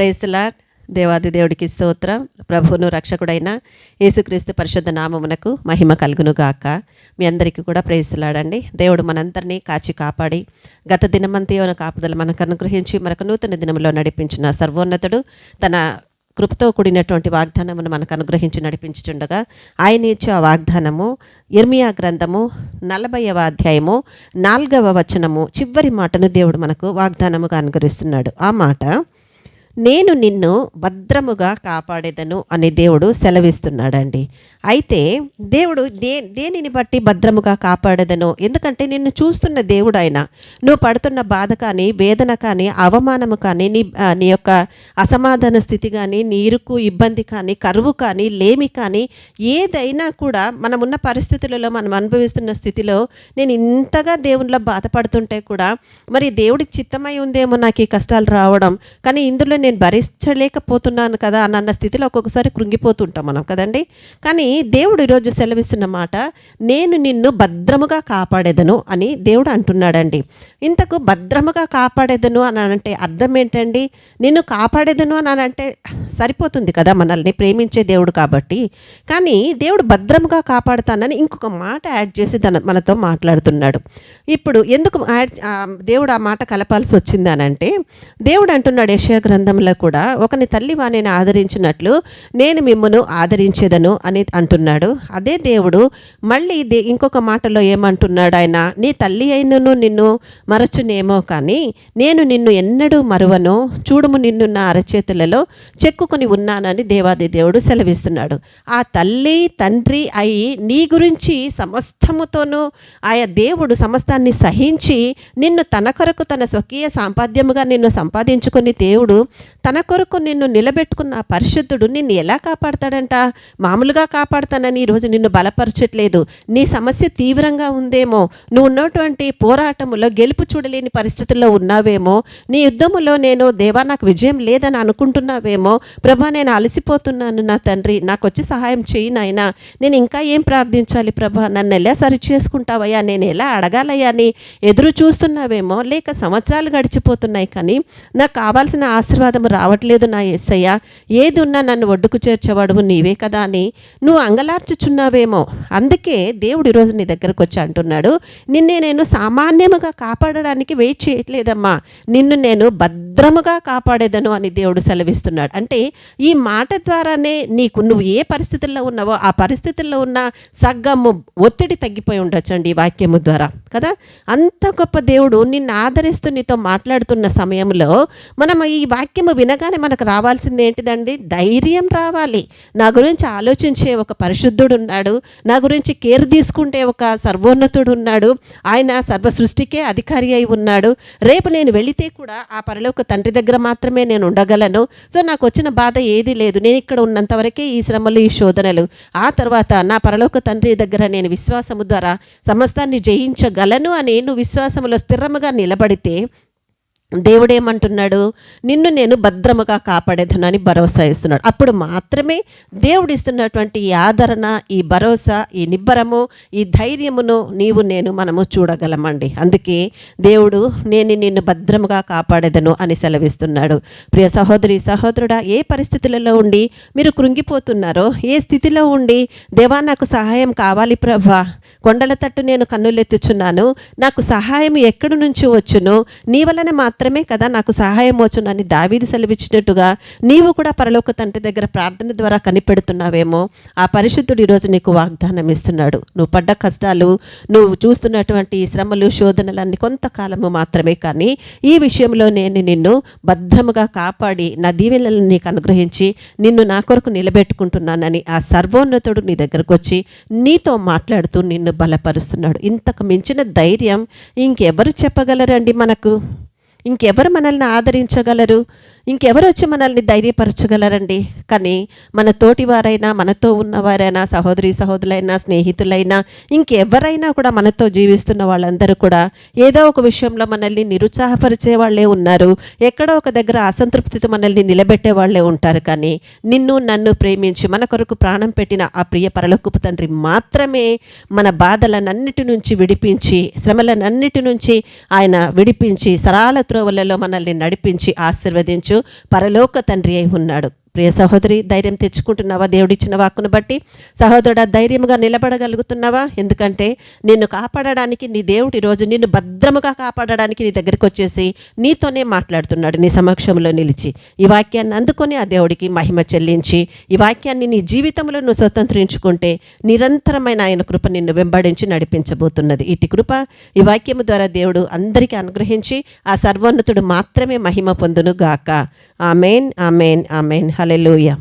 ప్రైస్లా దేవాది దేవుడికి స్తోత్రం. ప్రభువును రక్షకుడైన యేసుక్రీస్తు పరిశుద్ధ నామమునకు మహిమ కలుగును గాక మీ అందరికీ కూడా ప్రేసులాడండి దేవుడు మనందరినీ కాచి కాపాడి గత దినమంతయోన కాపుదల మనకు అనుగ్రహించి మనకు నూతన దినంలో నడిపించిన సర్వోన్నతుడు తన కృపతో కూడినటువంటి వాగ్దానమును మనకు అనుగ్రహించి నడిపించుచుండగా ఆయన ఇచ్చే ఆ వాగ్దానము ఇర్మియా గ్రంథము నలభైవ అధ్యాయము నాలుగవ వచనము చివరి మాటను దేవుడు మనకు వాగ్దానముగా అనుగ్రహిస్తున్నాడు. ఆ మాట నేను నిన్ను భద్రముగా కాపాడేదను అని దేవుడు సెలవిస్తున్నాడండి. అయితే దేవుడు దే దేనిని బట్టి భద్రముగా కాపాడేదను? ఎందుకంటే నిన్ను చూస్తున్న దేవుడు ఆయన. నువ్వు పడుతున్న బాధ కానీ వేదన కానీ అవమానము కానీ నీ నీ యొక్క అసమాధాన స్థితి కానీ నీ ఇరుకు ఇబ్బంది కానీ కరువు కానీ లేమి కానీ ఏదైనా కూడా మనం ఉన్న పరిస్థితులలో మనం అనుభవిస్తున్న స్థితిలో నేను ఇంతగా దేవునిలో బాధపడుతుంటే కూడా మరి దేవుడికి చిత్తమై ఉందేమో నాకు ఈ కష్టాలు రావడం. కానీ ఇందులో నేను భరించలేకపోతున్నాను కదా అని అన్న స్థితిలో ఒక్కొక్కసారి కృంగిపోతుంటాం మనం కదండి? కానీ దేవుడు ఈరోజు సెలవిస్తున్న మాట నేను నిన్ను భద్రముగా కాపాడేదను అని దేవుడు అంటున్నాడండి. ఇంతకు భద్రముగా కాపాడేదను అని అంటే అర్థం ఏంటండి? నిన్ను కాపాడేదను అని అంటే సరిపోతుంది కదా మనల్ని ప్రేమించే దేవుడు కాబట్టి. కానీ దేవుడు భద్రముగా కాపాడుతానని ఇంకొక మాట యాడ్ చేసి తన మనతో మాట్లాడుతున్నాడు. ఇప్పుడు ఎందుకు యాడ్ దేవుడు ఆ మాట కలపాల్సి వచ్చింది అని అంటే దేవుడు అంటున్నాడు యెషయా గ్రంథంలో కూడా ఒకని తల్లి వాణిని ఆదరించినట్లు నేను మిమ్మను ఆదరించేదను అని అంటున్నాడు. అదే దేవుడు మళ్ళీ దే ఇంకొక మాటలో ఏమంటున్నాడు ఆయన నీ తల్లి అయినను నిన్ను మరచునేమో కానీ నేను నిన్ను ఎన్నడూ మరువను చూడుము నిన్ను నా అరచేతులలో చిక్కుకుని ఉన్నానని దేవాది దేవుడు సెలవిస్తున్నాడు. ఆ తల్లి తండ్రి అయి నీ గురించి సమస్తముతోనూ ఆయా దేవుడు సమస్తాన్ని సహించి నిన్ను తన కొరకు తన స్వకీయ సాంపాద్యముగా నిన్ను సంపాదించుకుని దేవుడు తన కొరకు నిన్ను నిలబెట్టుకున్న పరిశుద్ధుడు నిన్ను ఎలా కాపాడతాడంట? మామూలుగా కాపాడతానని ఈరోజు నిన్ను బలపరచట్లేదు. నీ సమస్య తీవ్రంగా ఉందేమో? నువ్వు ఉన్నటువంటి పోరాటములో గెలుపు చూడలేని పరిస్థితుల్లో ఉన్నావేమో? నీ యుద్ధములో నేను దేవా నాకు విజయం లేదని అనుకుంటున్నావేమో? ప్రభా నేను అలసిపోతున్నాను నా తండ్రి నాకు వచ్చి సహాయం చేయి నాయనా. నేను ఇంకా ఏం ప్రార్థించాలి ప్రభా? నన్ను ఎలా సరి చేసుకుంటావయ్యా నేను ఎలా అడగాలయ్యా అని ఎదురు చూస్తున్నావేమో. లేక సంవత్సరాలు గడిచిపోతున్నాయి కానీ నాకు కావాల్సిన ఆశీర్వాదం రావట్లేదు నా ఎస్సయ్య ఏది ఉన్నా నన్ను ఒడ్డుకు చేర్చేవాడువు నీవే కదా అని నువ్వు అంగలార్చుచున్నావేమో. అందుకే దేవుడు ఈరోజు నీ దగ్గరకు వచ్చి అంటున్నాడు నిన్నే నేను సామాన్యముగా కాపాడడానికి వెయిట్ చేయట్లేదమ్మా. నిన్ను నేను భద్రముగా కాపాడేదను అని దేవుడు సెలవిస్తున్నాడు. అంటే ఈ మాట ద్వారానే నీకు నువ్వు ఏ పరిస్థితుల్లో ఉన్నావో ఆ పరిస్థితుల్లో ఉన్న సగ్గము ఒత్తిడి తగ్గిపోయి ఉండొచ్చండి ఈ వాక్యము ద్వారా కదా? అంత గొప్ప దేవుడు నిన్ను ఆదరిస్తూ నీతో మాట్లాడుతున్న సమయంలో మనం ఈ వాక్యము వినగానే మనకు రావాల్సింది ఏంటిదండి? ధైర్యం రావాలి. నా గురించి ఆలోచించే ఒక పరిశుద్ధుడు ఉన్నాడు. నా గురించి కేర్ తీసుకుంటే ఒక సర్వోన్నతుడు ఉన్నాడు. ఆయన సర్వ సృష్టికే అధికారి అయి ఉన్నాడు. రేపు నేను వెళితే కూడా ఆ పరలోక తండ్రి దగ్గర మాత్రమే నేను ఉండగలను. సో నాకు వచ్చిన బాధ ఏది లేదు. నేను ఇక్కడ ఉన్నంత వరకే ఈ శ్రమలు ఈ శోధనలు. ఆ తర్వాత నా పరలోక తండ్రి దగ్గర నేను విశ్వాసము ద్వారా సమస్తాన్ని జయించగలను అని నువ్వు విశ్వాసములో స్థిరముగా నిలబడితే దేవుడేమంటున్నాడు? నిన్ను నేను భద్రముగా కాపాడేదనని భరోసా ఇస్తున్నాడు. అప్పుడు మాత్రమే దేవుడు ఇస్తున్నటువంటి ఈ ఆదరణ ఈ భరోసా ఈ నిబ్బరము ఈ ధైర్యమును నీవు నేను మనము చూడగలమండి. అందుకే దేవుడు నేను నిన్ను భద్రముగా కాపాడేదను అని సెలవిస్తున్నాడు. ప్రియ సహోదరి సహోదరుడా ఏ పరిస్థితులలో ఉండి మీరు కృంగిపోతున్నారో ఏ స్థితిలో ఉండి దేవా నాకు సహాయం కావాలి ప్రభా కొండల తట్టు నేను కన్నులెత్తుచున్నాను. నాకు సహాయం ఎక్కడి నుంచి వచ్చును? నీ వలన మాత్రమే కదా నాకు సహాయం వచ్చునని అని దావీది సెలవిచ్చినట్టుగా నీవు కూడా పరలోక తండ్రి దగ్గర ప్రార్థన ద్వారా కనిపెడుతున్నావేమో ఆ పరిశుద్ధుడు ఈరోజు నీకు వాగ్దానం ఇస్తున్నాడు. నువ్వు పడ్డ కష్టాలు నువ్వు చూస్తున్నటువంటి శ్రమలు శోధనలన్నీ కొంతకాలము మాత్రమే కానీ ఈ విషయంలో నేను నిన్ను భద్రముగా కాపాడి నా దీవెనలను నీకు అనుగ్రహించి నిన్ను నా కొరకు నిలబెట్టుకుంటున్నానని ఆ సర్వోన్నతుడు నీ దగ్గరకు వచ్చి నీతో మాట్లాడుతూ నిన్ను బలపరుస్తున్నాడు. ఇంతకు మించిన ధైర్యం ఇంకెవరు చెప్పగలరండి మనకు? ఇంకెవరు మనల్ని ఆదరించగలరు? ఇంకెవరు వచ్చి మనల్ని ధైర్యపరచగలరండి? కానీ మన తోటి వారైనా మనతో ఉన్నవారైనా సహోదరి సహోదరులైనా స్నేహితులైనా ఇంకెవరైనా కూడా మనతో జీవిస్తున్న వాళ్ళందరూ కూడా ఏదో ఒక విషయంలో మనల్ని నిరుత్సాహపరిచే వాళ్ళే ఉన్నారు. ఎక్కడో ఒక దగ్గర అసంతృప్తితో మనల్ని నిలబెట్టే వాళ్ళే ఉంటారు. కానీ నిన్ను నన్ను ప్రేమించి మన కొరకు ప్రాణం పెట్టిన ఆ ప్రియ పరలోకపు తండ్రి మాత్రమే మన బాధలనన్నిటి నుంచి విడిపించి శ్రమలనన్నిటి నుంచి ఆయన విడిపించి సరాల త్రోవలలో మనల్ని నడిపించి ఆశీర్వదించు. పరలోక తండ్రి అయి ఉన్నాడు. ప్రియ సహోదరి ధైర్యం తెచ్చుకుంటున్నావా? దేవుడిచ్చిన వాక్కును బట్టి సహోదరుడా ధైర్యంగా నిలబడగలుగుతున్నావా? ఎందుకంటే నిన్ను కాపాడడానికి నీ దేవుడు ఈరోజు నిన్ను భద్రముగా కాపాడడానికి నీ దగ్గరికి వచ్చేసి నీతోనే మాట్లాడుతున్నాడు నీ సమక్షంలో నిలిచి. ఈ వాక్యాన్ని అందుకొని ఆ దేవుడికి మహిమ చెల్లించి ఈ వాక్యాన్ని నీ జీవితంలో నువ్వు స్వతంత్రించుకుంటే నిరంతరమైన ఆయన కృప నిన్ను వెంబడించి నడిపించబోతున్నది. ఇటు కృప ఈ వాక్యము ద్వారా దేవుడు అందరికీ అనుగ్రహించి ఆ సర్వోన్నతుడు మాత్రమే మహిమ పొందును గాక Amén, amén, amén. Aleluya.